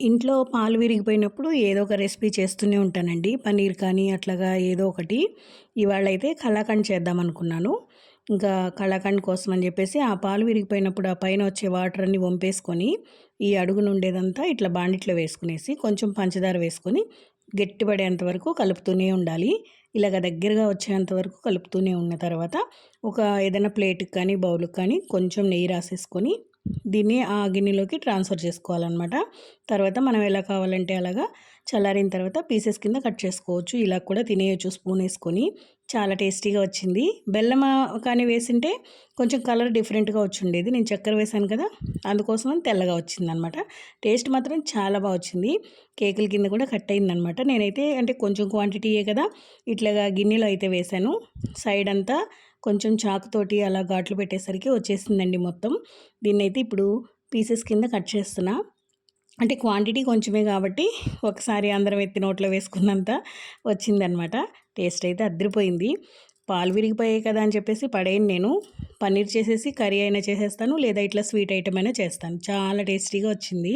ఇంట్లో పాలు విరిగిపోయినప్పుడు ఏదో ఒక రెసిపీ చేస్తూనే ఉంటానండి. పన్నీర్ కానీ అట్లాగా ఏదో ఒకటి. ఇవాళ అయితే కళాఖండ్ చేద్దాం అనుకున్నాను. ఇంకా కళాఖండ్ కోసం అని చెప్పేసి ఆ పాలు విరిగిపోయినప్పుడు ఆ పైన వచ్చే వాటర్ అన్ని వంపేసుకొని ఈ అడుగును ఉండేదంతా ఇట్లా బాండిట్లో వేసుకునేసి కొంచెం పంచదార వేసుకొని గట్టిపడేంత వరకు కలుపుతూనే ఉండాలి. ఇలాగ దగ్గరగా వచ్చేంత వరకు కలుపుతూనే ఉన్న తర్వాత ఒక ఏదైనా ప్లేట్కి కానీ బౌల్కి కానీ కొంచెం నెయ్యి రాసేసుకొని దీన్ని ఆ గిన్నెలోకి ట్రాన్స్ఫర్ చేసుకోవాలన్నమాట. తర్వాత మనం ఎలా కావాలంటే అలాగా చల్లారిన తర్వాత పీసెస్ కింద కట్ చేసుకోవచ్చు. ఇలా కూడా తినేయచ్చు స్పూన్ వేసుకొని. చాలా టేస్టీగా వచ్చింది. బెల్లం కానీ వేసింటే కొంచెం కలర్ డిఫరెంట్గా వచ్చి ఉండేది నేను చక్కెర వేసాను కదా అందుకోసం తెల్లగా వచ్చిందనమాట టేస్ట్ మాత్రం చాలా బాగా వచ్చింది. కేకుల కింద కూడా కట్ అయిందనమాట నేనైతే అంటే కొంచెం క్వాంటిటీయే కదా ఇట్లాగా గిన్నెలో అయితే వేశాను సైడ్ అంతా కొంచెం చాకుతోటి అలా ఘాట్లు పెట్టేసరికి వచ్చేసిందండి మొత్తం. దీన్ని అయితే ఇప్పుడు పీసెస్ కింద కట్ చేస్తున్నా. అంటే క్వాంటిటీ కొంచెమే కాబట్టి ఒకసారి అందరం ఎత్తి నోట్లో వేసుకున్నంత వచ్చిందనమాట. టేస్ట్ అయితే అద్దరిపోయింది. పాలు విరిగిపోయాయి కదా అని చెప్పేసి పడేయండి నేను. పన్నీర్ చేసేసి కర్రీ అయినా చేసేస్తాను లేదా ఇట్లా స్వీట్ ఐటమ్ అయినా చేస్తాను. చాలా టేస్టీగా వచ్చింది.